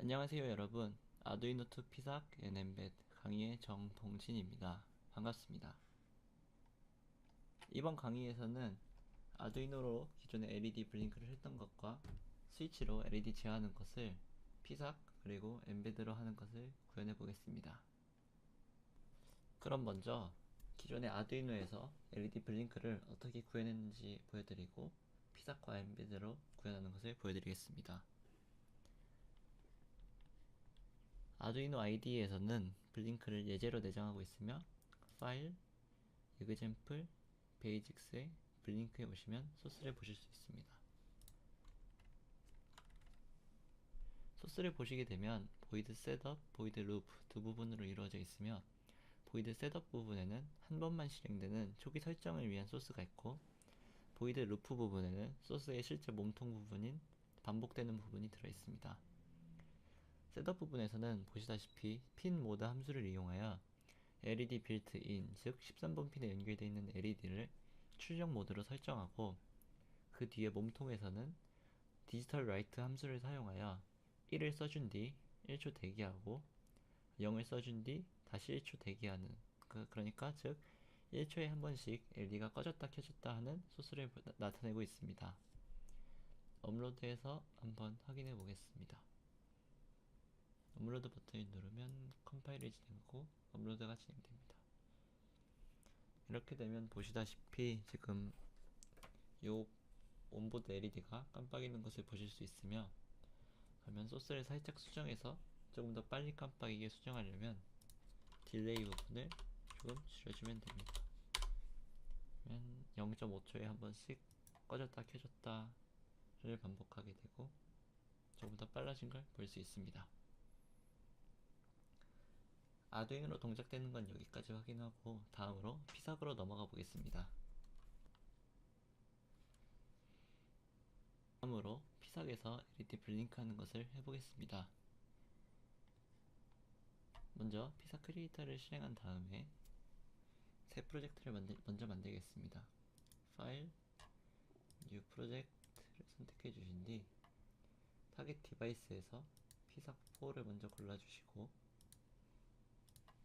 안녕하세요 여러분. 아두이노 2 피삭 NMBET 강의의 정동진입니다. 반갑습니다. 이번 강의에서는 아두이노로 기존의 LED 블링크를 했던 것과 스위치로 LED 제어하는 것을 피삭 그리고 엠베드로 하는 것을 구현해 보겠습니다. 그럼 먼저 기존의 아두이노에서 LED 블링크를 어떻게 구현했는지 보여드리고 피삭과 엠베드로 구현하는 것을 보여드리겠습니다 아두이노 IDE에서는 블링크를 예제로 내장하고 있으며 파일, example, 베이직스의 블링크에 오시면 소스를 보실 수 있습니다. 소스를 보시게 되면 void setup, void loop 두 부분으로 이루어져 있으며 void setup 부분에는 한 번만 실행되는 초기 설정을 위한 소스가 있고 void loop 부분에는 소스의 실제 몸통 부분인 반복되는 부분이 들어 있습니다. 셋업 부분에서는 보시다시피 핀 모드 함수를 이용하여 LED 빌트인 즉 13번 핀에 연결되어 있는 LED를 출력 모드로 설정하고 그 뒤에 몸통에서는 디지털 라이트 함수를 사용하여 1을 써준 뒤 1초 대기하고 0을 써준 뒤 다시 1초 대기하는 그, 그러니까 즉 1초에 한 번씩 LED가 꺼졌다 켜졌다 하는 소스를 나타내고 있습니다. 업로드해서 한번 확인해 보겠습니다. 업로드 버튼을 누르면 컴파일이 진행하고 업로드가 진행됩니다. 이렇게 되면 보시다시피 지금 요 온보드 LED가 깜빡이는 것을 보실 수 있으며 그러면 소스를 살짝 수정해서 조금 더 빨리 깜빡이게 수정하려면 딜레이 부분을 조금 줄여주면 됩니다. 그러면 0.5초에 한 번씩 꺼졌다 켜졌다를 반복하게 되고 조금 더 빨라진 걸 볼 수 있습니다. 아두이노로 동작되는 건 여기까지 확인하고 다음으로 피삭으로 넘어가 보겠습니다. 다음으로 피삭에서 LED 블링크 하는 것을 해보겠습니다. 먼저 피삭 크리에이터를 실행한 다음에 새 프로젝트를 만들, 먼저 만들겠습니다. 파일, 뉴 프로젝트를 선택해 주신 뒤 타겟 디바이스에서 피삭4를 먼저 골라주시고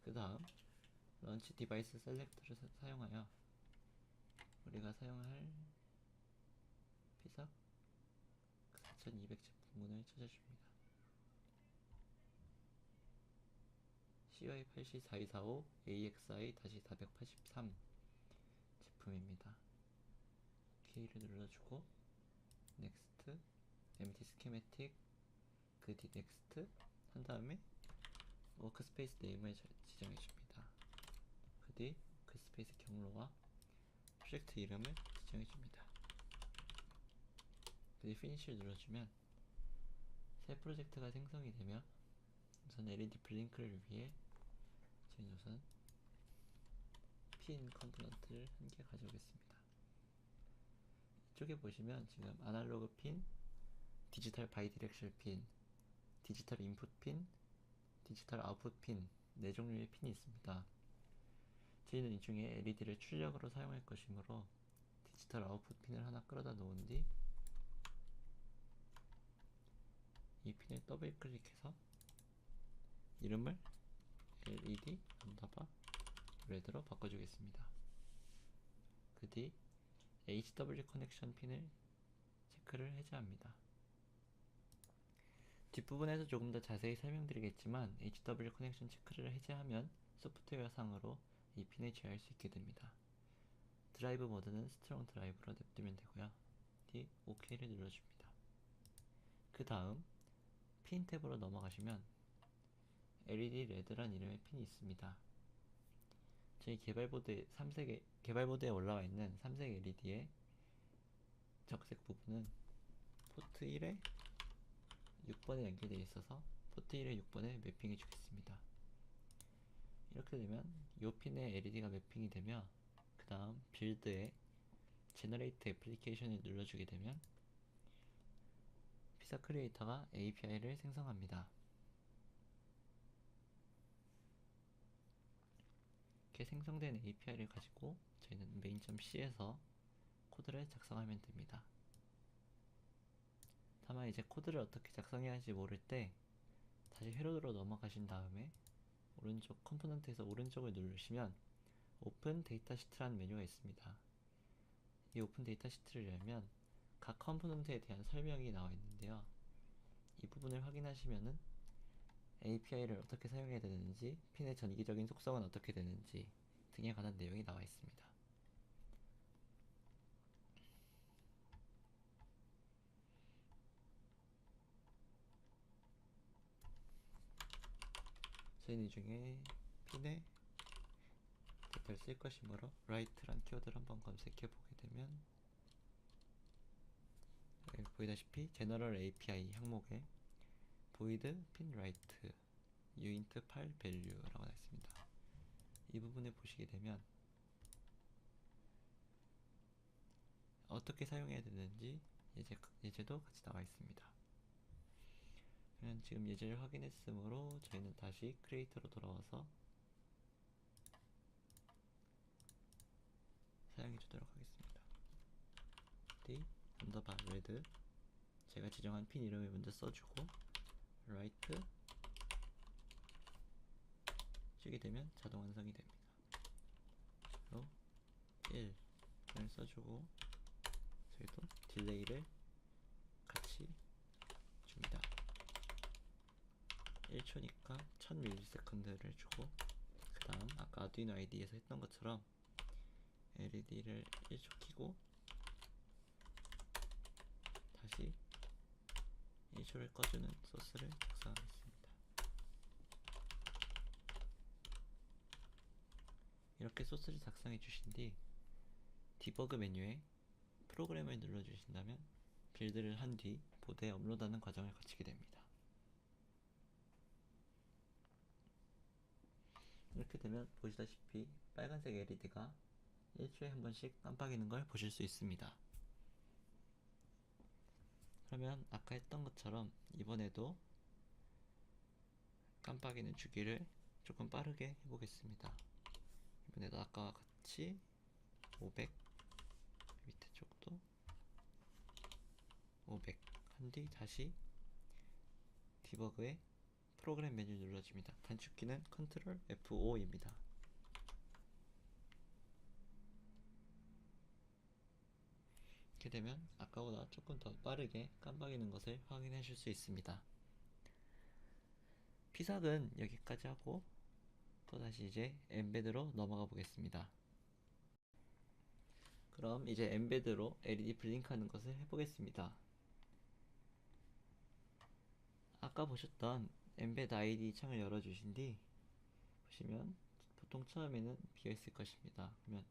그 다음 런치 디바이스 셀렉터를 사, 용하여 우리가 사용할 피삭 4200 제품군을 찾아줍니다. CY804245 AXI-483 제품입니다. OK를 눌러주고 Next, Empty Schematic, 그뒤 Next 한 다음에 워크스페이스 네임을 지정해 줍니다. 그 뒤 워크스페이스 경로와 프로젝트 이름을 지정해 줍니다. 그 뒤 피니쉬를 눌러주면 새 프로젝트가 생성이 되며 우선 LED 블링크를 위해 저희 우선 핀 컴포넌트를 한 개 가져오겠습니다. 이쪽에 보시면 지금 아날로그 핀, 디지털 바이디렉션 핀, 디지털 인풋 핀, 디지털 아웃풋 핀 4종류의 핀이 있습니다. 저희는 이 중에 LED를 출력으로 사용할 것이므로 디지털 아웃풋 핀을 하나 끌어다 놓은 뒤 이 핀을 더블 클릭해서 이름을 LED 언더바 레드로 바꿔주겠습니다. 그 뒤 HW 커넥션 핀을 체크를 해제합니다. 뒷부분에서 조금 더 자세히 설명드리겠지만 HW 커넥션 체크를 해제하면 소프트웨어 상으로 이 핀을 제어할 수 있게 됩니다. 드라이브 모드는 스트롱 드라이브로 냅두면 되고요. 뒤 OK를 눌러줍니다. 그 다음 핀 탭으로 넘어가시면 LED 레드란 이름의 핀이 있습니다. 저희 개발보드 3색 개발보드에 올라와 있는 3색 LED의 적색 부분은 포트 1에 6번에 연결되어 있어서 포트 1에 6번에 매핑해 주겠습니다. 이렇게 되면 이 핀에 LED가 매핑이 되며 그 다음 빌드에 제너레이트 애플리케이션을 눌러주게 되면 피사 크리에이터가 API를 생성합니다. 이렇게 생성된 API를 가지고 저희는 main.c에서 코드를 작성하면 됩니다. 다만 이제 코드를 어떻게 작성해야 할지 모를 때 다시 회로로 넘어가신 다음에 오른쪽 컴포넌트에서 오른쪽을 누르시면 오픈 데이터 시트라는 메뉴가 있습니다. 이 오픈 데이터 시트를 열면 각 컴포넌트에 대한 설명이 나와 있는데요. 이 부분을 확인하시면은 API를 어떻게 사용해야 되는지, 핀의 전기적인 속성은 어떻게 되는지 등에 관한 내용이 나와 있습니다. 이 중에 핀에 데이터를 쓸 것이므로 write란 키워드를 한번 검색해 보게 되면 여기 보이다시피 general API 항목에 void pin write uint 8 value라고 나와 있습니다. 이 부분을 보시게 되면 어떻게 사용해야 되는지 예제, 예제도 같이 나와 있습니다. 그러면 지금 예제를 확인했으므로 저희는 다시 크리에이터로 돌아와서 사용해 주도록 하겠습니다. d 언더바 레드 제가 지정한 핀 이름을 먼저 써주고 write 주게 되면 자동 완성이 됩니다. 그리고 1을 써주고 저희도 딜레이를 같이 줍니다. 1초니까 1000ms를 주고 그 다음 아까 아두이노 ID에서 했던 것처럼 LED를 1초 키고 다시 1초를 꺼주는 소스를 작성하겠습니다. 이렇게 소스를 작성해 주신 뒤 디버그 메뉴에 프로그램을 눌러 주신다면 빌드를 한 뒤 보드에 업로드하는 과정을 거치게 됩니다. 이렇게 되면 보시다시피 빨간색 LED가 1초에 한 번씩 깜빡이는 걸 보실 수 있습니다. 그러면 아까 했던 것처럼 이번에도 깜빡이는 주기를 조금 빠르게 해보겠습니다. 이번에도 아까와 같이 500 밑에 쪽도 500 한 뒤 다시 디버그에 프로그램 메뉴 눌러줍니다. 단축키는 컨트롤 F5입니다. 이렇게 되면 아까보다 조금 더 빠르게 깜빡이는 것을 확인하실 수 있습니다. 피삭은 여기까지 하고 또다시 이제 엠베드로 넘어가 보겠습니다. 그럼 이제 엠베드로 LED 블링크하는 것을 해보겠습니다. 아까 보셨던 embed id 창을 열어주신 뒤 보시면 보통 처음에는 비어 있을 것입니다. 그러면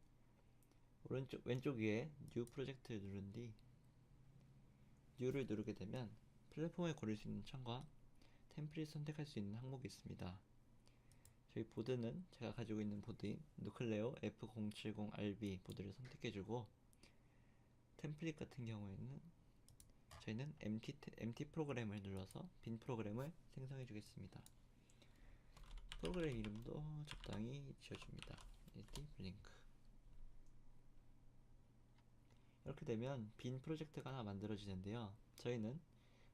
오른쪽 왼쪽 위에 new 프로젝트를 누른 뒤 new를 누르게 되면 플랫폼을 고를 수 있는 창과 템플릿 선택할 수 있는 항목이 있습니다. 저희 보드는 제가 가지고 있는 보드인 누클레오 F070RB 보드를 선택해주고 템플릿 같은 경우에는 저희는 empty, empty 프로그램을 눌러서 빈 프로그램을 생성해 주겠습니다. 프로그램 이름도 적당히 지어줍니다. LED 블링크 이렇게 되면 빈 프로젝트가 하나 만들어지는데요. 저희는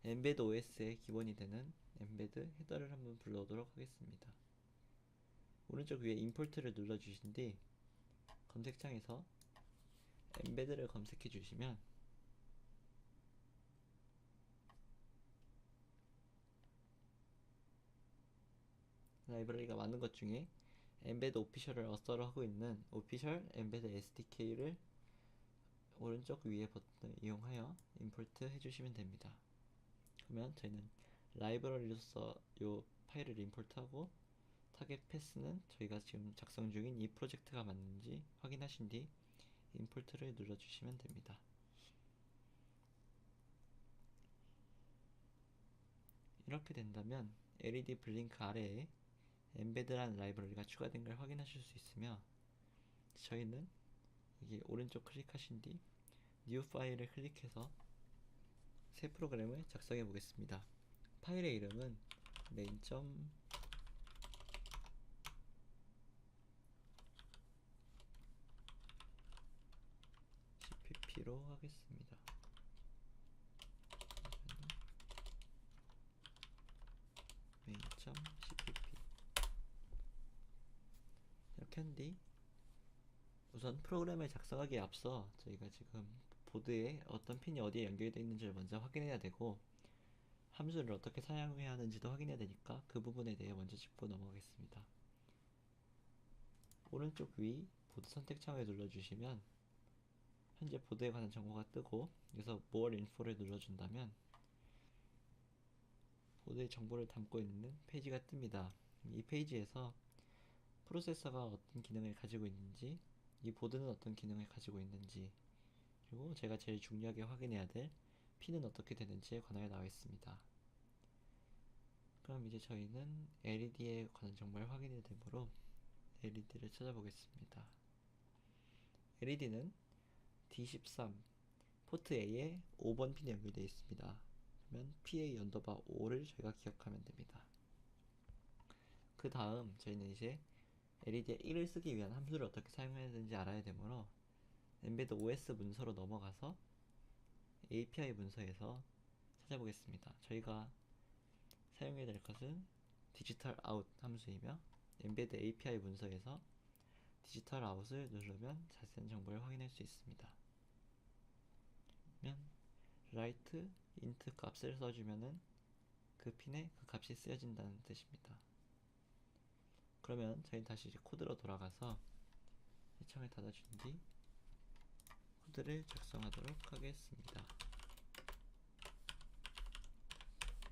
embed OS의 기본이 되는 embed 헤더를 한번 불러오도록 하겠습니다. 오른쪽 위에 임포트를 눌러주신 뒤 검색창에서 embed를 검색해 주시면 라이브러리가 많은 것 중에 embed 오피셜을 어서로 하고 있는 오피셜 embed SDK를 오른쪽 위에 버튼을 이용하여 임포트 해주시면 됩니다. 그러면 저희는 라이브러리로서 이 파일을 임포트하고 타겟 패스는 저희가 지금 작성 중인 이 프로젝트가 맞는지 확인하신 뒤 임포트를 눌러주시면 됩니다. 이렇게 된다면 LED 블링크 아래에 엠베드라는 라이브러리가 추가된 걸 확인하실 수 있으며 저희는 이게 오른쪽 클릭하신 뒤 New 파일을 클릭해서 새 프로그램을 작성해 보겠습니다. 파일의 이름은 main. cpp로 하겠습니다. main. 2.cpp 이렇게 한뒤 우선 프로그램을 작성하기에 앞서 저희가 지금 보드에 어떤 핀이 어디에 연결되어 있는지를 먼저 확인해야 되고 함수를 어떻게 사용해야 하는지도 확인해야 되니까 그 부분에 대해 먼저 짚고 넘어가겠습니다. 오른쪽 위 보드 선택 창을 눌러주시면 현재 보드에 관한 정보가 뜨고 여기서 More Info를 눌러준다면 보드의 정보를 담고 있는 페이지가 뜹니다. 이 페이지에서 프로세서가 어떤 기능을 가지고 있는지 이 보드는 어떤 기능을 가지고 있는지 그리고 제가 제일 중요하게 확인해야 될 핀은 어떻게 되는지에 관하여 나와 있습니다. 그럼 이제 저희는 LED에 관한 정보를 확인해야 되므로 LED를 찾아보겠습니다. LED는 D13 포트 A에 5번 핀이 연결되어 있습니다. 그러면 PA 언더바 5를 저희가 기억하면 됩니다. 그 다음 저희는 이제 LED에 1을 쓰기 위한 함수를 어떻게 사용해야 되는지 알아야 되므로 엠베드 OS 문서로 넘어가서 API 문서에서 찾아보겠습니다. 저희가 사용해야 될 것은 디지털 아웃 함수이며 엠베드 API 문서에서 디지털 아웃을 누르면 자세한 정보를 확인할 수 있습니다. 그러면 write int 값을 써주면은 그 핀에 그 값이 쓰여진다는 뜻입니다. 그러면 저희는 다시 이제 코드로 돌아가서 이 창을 닫아준 뒤 코드를 작성하도록 하겠습니다.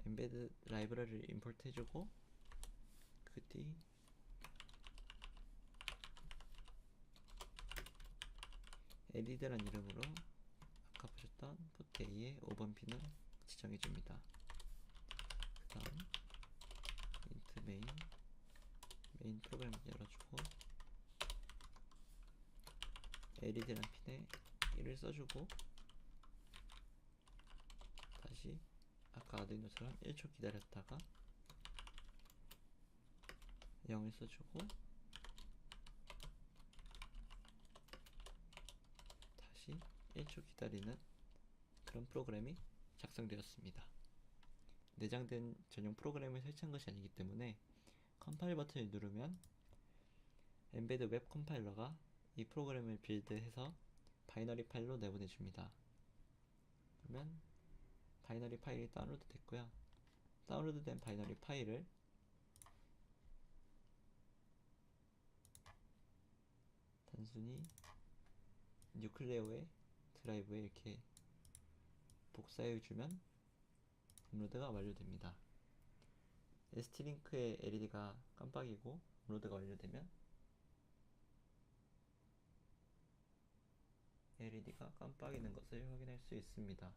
엠베드 라이브러리를 임포트 해주고 그 뒤 에디드란 이름으로 아까 보셨던 포트 A의 5번 핀을 지정해 줍니다. 그 다음 int main 메인 프로그램 열어주고 LED란 핀에 1을 써주고 다시 아까 아두이노처럼 1초 기다렸다가 0을 써주고 다시 1초 기다리는 그런 프로그램이 작성되었습니다. 내장된 전용 프로그램을 설치한 것이 아니기 때문에 컴파일 버튼을 누르면 엠베드 웹 컴파일러가 이 프로그램을 빌드해서 바이너리 파일로 내보내줍니다. 그러면 바이너리 파일이 다운로드 됐고요. 다운로드 된 바이너리 파일을 단순히 뉴클레오의 드라이브에 이렇게 복사해 주면 업로드가 완료됩니다. ST링크의 LED가 깜빡이고 업로드가 완료되면 LED가 깜빡이는 것을 확인할 수 있습니다.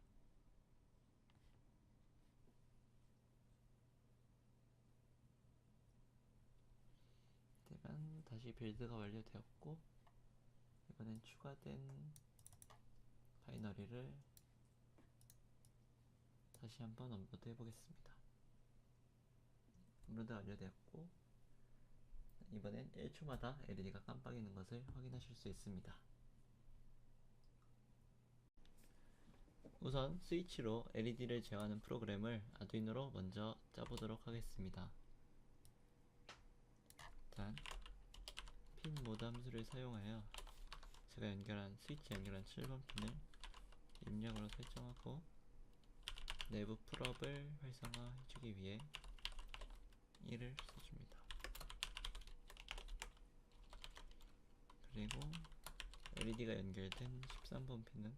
되면 다시 빌드가 완료되었고 이번엔 추가된 바이너리를 다시 한번 업로드 해보겠습니다. 업로드 완료되었고 이번엔 1초마다 LED가 깜빡이는 것을 확인하실 수 있습니다. 우선 스위치로 LED를 제어하는 프로그램을 아두이노로 먼저 짜보도록 하겠습니다. 일단 핀 모드 함수를 사용하여 제가 연결한 스위치 연결한 7번 핀을 입력으로 설정하고 내부 풀업을 활성화해주기 위해 1을 써줍니다. 그리고 LED가 연결된 13번 핀은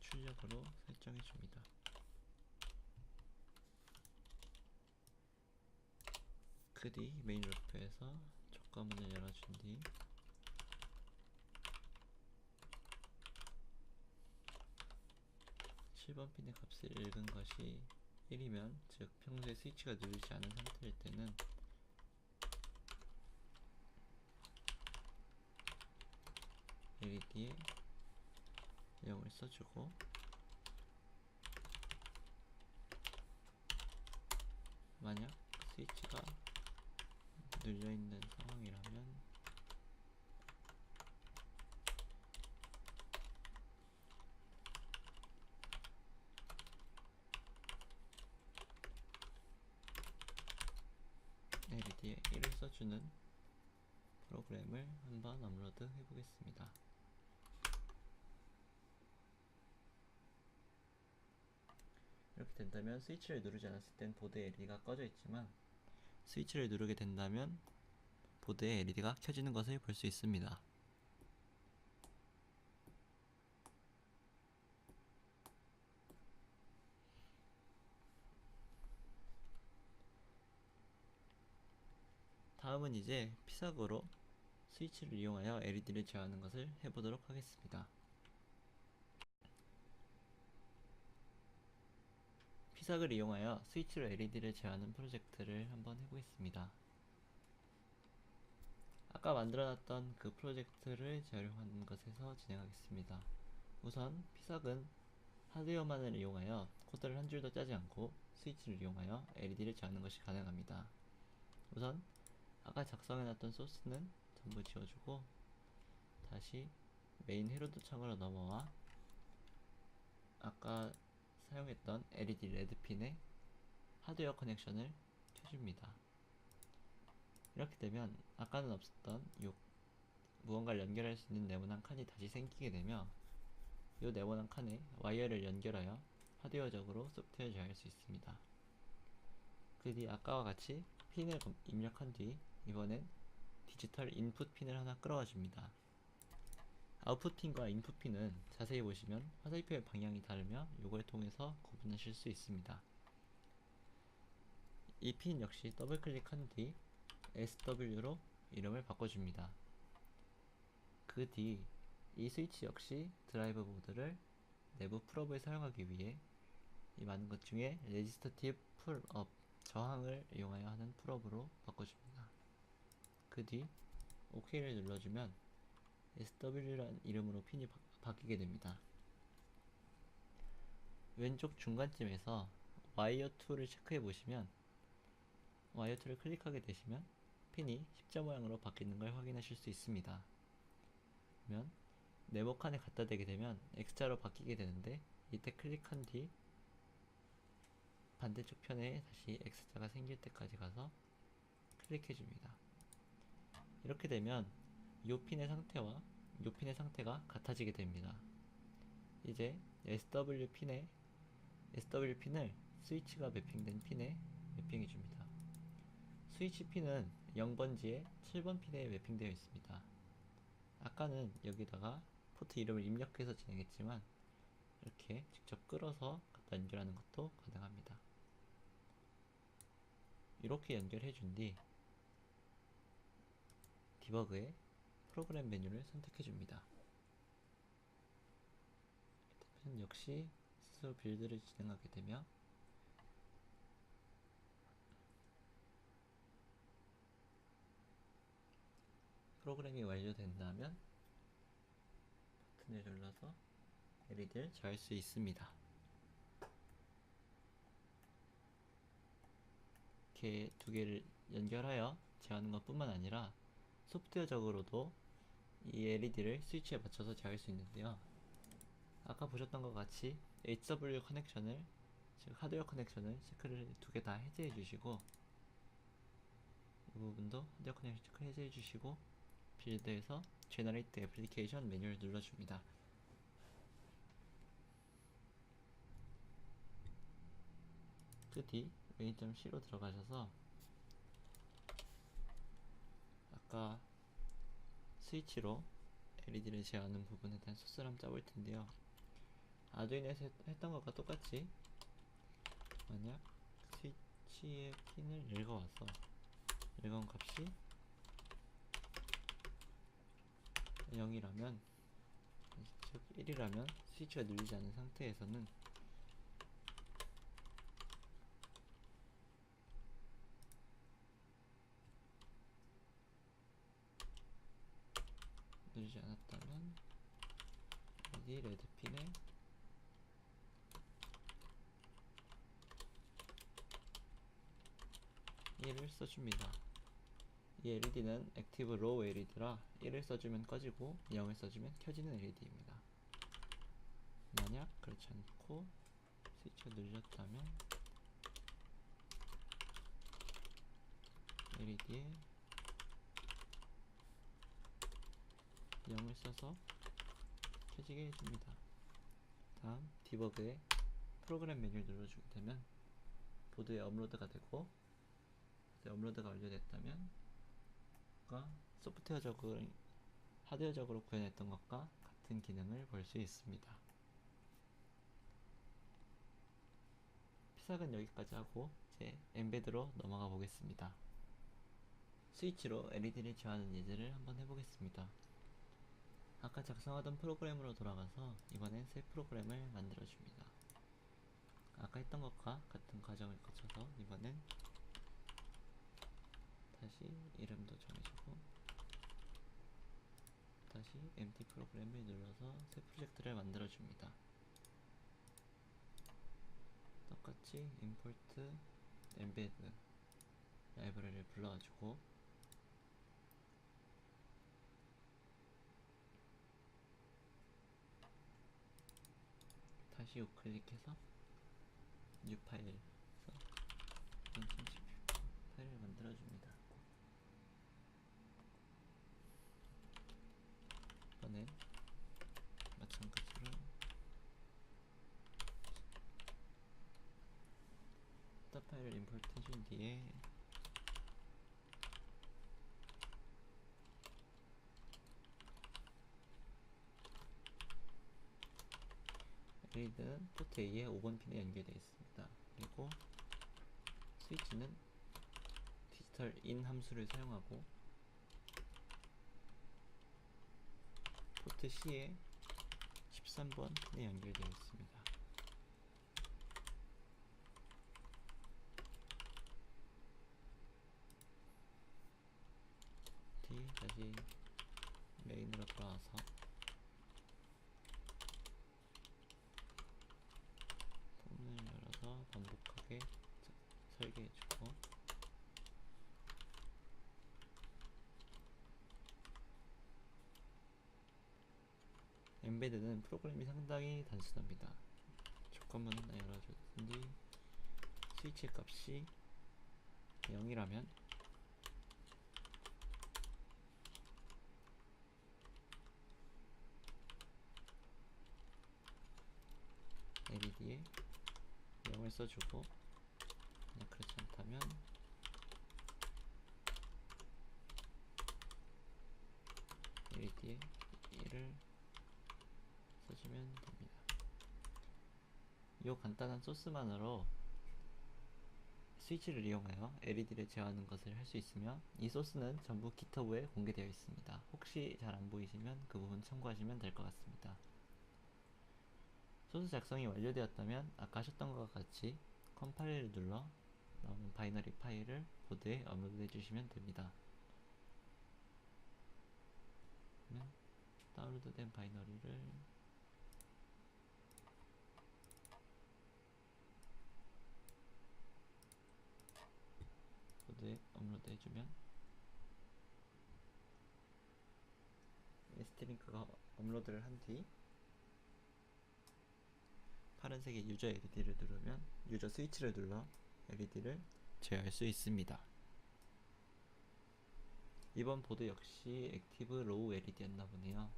출력으로 설정해줍니다. 그 뒤 메인 루프에서 촉과문을 열어준 뒤 (7번) 핀의 값을 읽은 것이 1이면 즉 평소에 스위치가 누르지 않은 상태일 때는 LED에 0을 써주고 만약 스위치가 눌려있는 상황이라면 LED에 1을 써주는 프로그램을 한번 업로드 해보겠습니다. 이렇게 된다면 스위치를 누르지 않았을 땐 보드에 LED가 꺼져 있지만 스위치를 누르게 된다면 보드에 LED가 켜지는 것을 볼 수 있습니다. 다음은 이제 피삭으로 스위치를 이용하여 LED를 제어하는 것을 해보도록 하겠습니다. 피삭을 이용하여 스위치로 LED를 제어하는 프로젝트를 한번 해보겠습니다. 아까 만들어놨던 그 프로젝트를 재활용하는 것에서 진행하겠습니다. 우선 피삭은 하드웨어만을 이용하여 코드를 한 줄도 짜지 않고 스위치를 이용하여 LED를 제어하는 것이 가능합니다. 우선 아까 작성해놨던 소스는 전부 지워주고 다시 메인 헤로드 창으로 넘어와 아까 사용했던 LED 레드 핀에 하드웨어 커넥션을 켜줍니다. 이렇게 되면 아까는 없었던 이 무언가를 연결할 수 있는 네모난 칸이 다시 생기게 되며 이 네모난 칸에 와이어를 연결하여 하드웨어적으로 소프트웨어 제어할 수 있습니다. 그 뒤 아까와 같이 핀을 입력한 뒤 이번엔 디지털 인풋 핀을 하나 끌어와 줍니다. 아웃풋 핀과 인풋 핀은 자세히 보시면 화살표의 방향이 다르며 이걸 통해서 구분하실 수 있습니다. 이 핀 역시 더블 클릭한 뒤 SW로 이름을 바꿔줍니다. 그 뒤 이 스위치 역시 드라이브 보드를 내부 풀업에 사용하기 위해 이 많은 것 중에 레지스터티브 풀업 저항을 이용하여 하는 풀업으로 바꿔줍니다. 그 뒤 OK를 눌러주면 SW라는 이름으로 핀이 바, 바뀌게 됩니다. 왼쪽 중간쯤에서 와이어 2를 체크해 보시면 와이어 2를 클릭하게 되시면 핀이 십자 모양으로 바뀌는 걸 확인하실 수 있습니다. 그러면 네모 칸에 갖다 대게 되면 X자로 바뀌게 되는데 이때 클릭한 뒤 반대쪽 편에 다시 X자가 생길 때까지 가서 클릭해 줍니다. 이렇게 되면 요 핀의 상태와 요 핀의 상태가 같아지게 됩니다. 이제 SW 핀에 SW 핀을 스위치가 매핑된 핀에 매핑해 줍니다. 스위치 핀은 0번지에 7번 핀에 매핑되어 있습니다. 아까는 여기다가 포트 이름을 입력해서 진행했지만 이렇게 직접 끌어서 갖다 연결하는 것도 가능합니다. 이렇게 연결해 준 뒤 디버그에 프로그램 메뉴를 선택해 줍니다. 역시 스스로 빌드를 진행하게 되며 프로그램이 완료된다면 버튼을 눌러서 LED를 제어할 수 있습니다. 이렇게 두 개를 연결하여 제어하는 것 뿐만 아니라 소프트웨어적으로도 이 LED를 스위치에 맞춰서 제어할 수 있는데요. 아까 보셨던 것 같이 HW 커넥션을 즉 하드웨어 커넥션을 체크를 두 개 다 해제해 주시고 이 부분도 하드웨어 커넥션 체크 해제해 주시고 빌드에서 Generate Application 메뉴를 눌러줍니다. 그뒤 메인.c로 들어가셔서 아까 스위치로 LED를 제어하는 부분에 대한 소스를 한번 짜볼 텐데요. 아두이노에서 했던 것과 똑같이 만약 스위치의 핀을 읽어와서 읽어온 값이 0이라면 즉 1이라면 스위치가 눌리지 않은 상태에서는 누르지 않았다면 여기 레드핀에 얘를 써줍니다. 이 LED는 액티브 로우 LED라 1을 써주면 꺼지고 0을 써주면 켜지는 LED입니다. 만약 그렇지 않고 스위치가 눌렸다면 LED에 0을 써서 켜지게 해줍니다. 다음 디버그에 프로그램 메뉴를 눌러주게 되면 보드에 업로드가 되고 업로드가 완료됐다면 과 소프트웨어적으로 하드웨어적으로 구현했던 것과 같은 기능을 볼 수 있습니다. 피삭은 여기까지 하고 이제 엠베드로 넘어가 보겠습니다. 스위치로 LED를 지원하는 예제를 한번 해보겠습니다. 아까 작성하던 프로그램으로 돌아가서 이번엔 새 프로그램을 만들어줍니다. 아까 했던 것과 같은 과정을 거쳐서 이번엔 다시 이름도 정해주고 다시 empty 프로그램을 눌러서 새 프로젝트를 만들어줍니다. 똑같이 import embed 라이브러리를 불러가지고 다시 우클릭해서 new 파일에서 2030 파일을 만들어줍니다. 이번엔 마찬가지로 타 파일을 임포트 해준 뒤에 레이드는 포트 A에 5번 핀에 연결되어 있습니다. 그리고 스위치는 디지털 인 함수를 사용하고 포트 C에 13번 핀에 연결되어 있습니다. 뒤 다시 메인으로 돌아와서 폰을 열어서 반복하게 자- 설계해주고 엠베드는 프로그램이 상당히 단순합니다. 조건문 하나 뒤 스위치 값이 0이라면 LED에 0을 써주고 그냥 그렇지 않다면 LED에 1을 써주면 됩니다. 이 간단한 소스만으로 스위치를 이용하여 LED를 제어하는 것을 할 수 있으며 이 소스는 전부 기터브에 공개되어 있습니다. 혹시 잘 안 보이시면 그 부분 참고하시면 될 것 같습니다. 소스 작성이 완료되었다면 아까 하셨던 것과 같이 컴파일을 눌러 나오는 바이너리 파일을 보드에 업로드 해 주시면 됩니다. 그러면 다운로드된 바이너리를 보드에 업로드 해주면 ST링크가 업로드를 한 뒤 파란색의 유저 LED를 누르면 유저 스위치를 눌러 LED를 제어할 수 있습니다. 이번 보드 역시 액티브 로우 LED였나 보네요.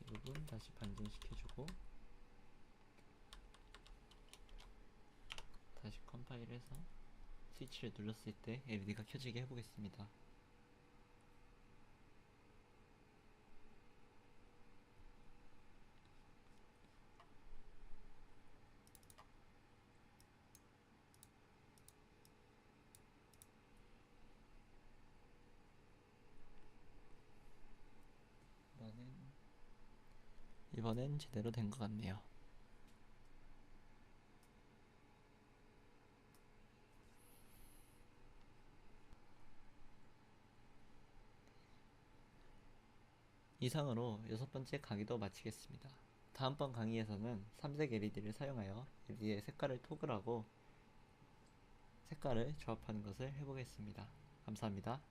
이 부분 다시 반전시켜주고 다시 컴파일해서 스위치를 눌렀을 때 LED가 켜지게 해보겠습니다. 이번엔 제대로 된 것 같네요. 이상으로 여섯 번째 강의도 마치겠습니다. 다음번 강의에서는 삼색 LED를 사용하여 LED의 색깔을 토글하고 색깔을 조합하는 것을 해보겠습니다. 감사합니다.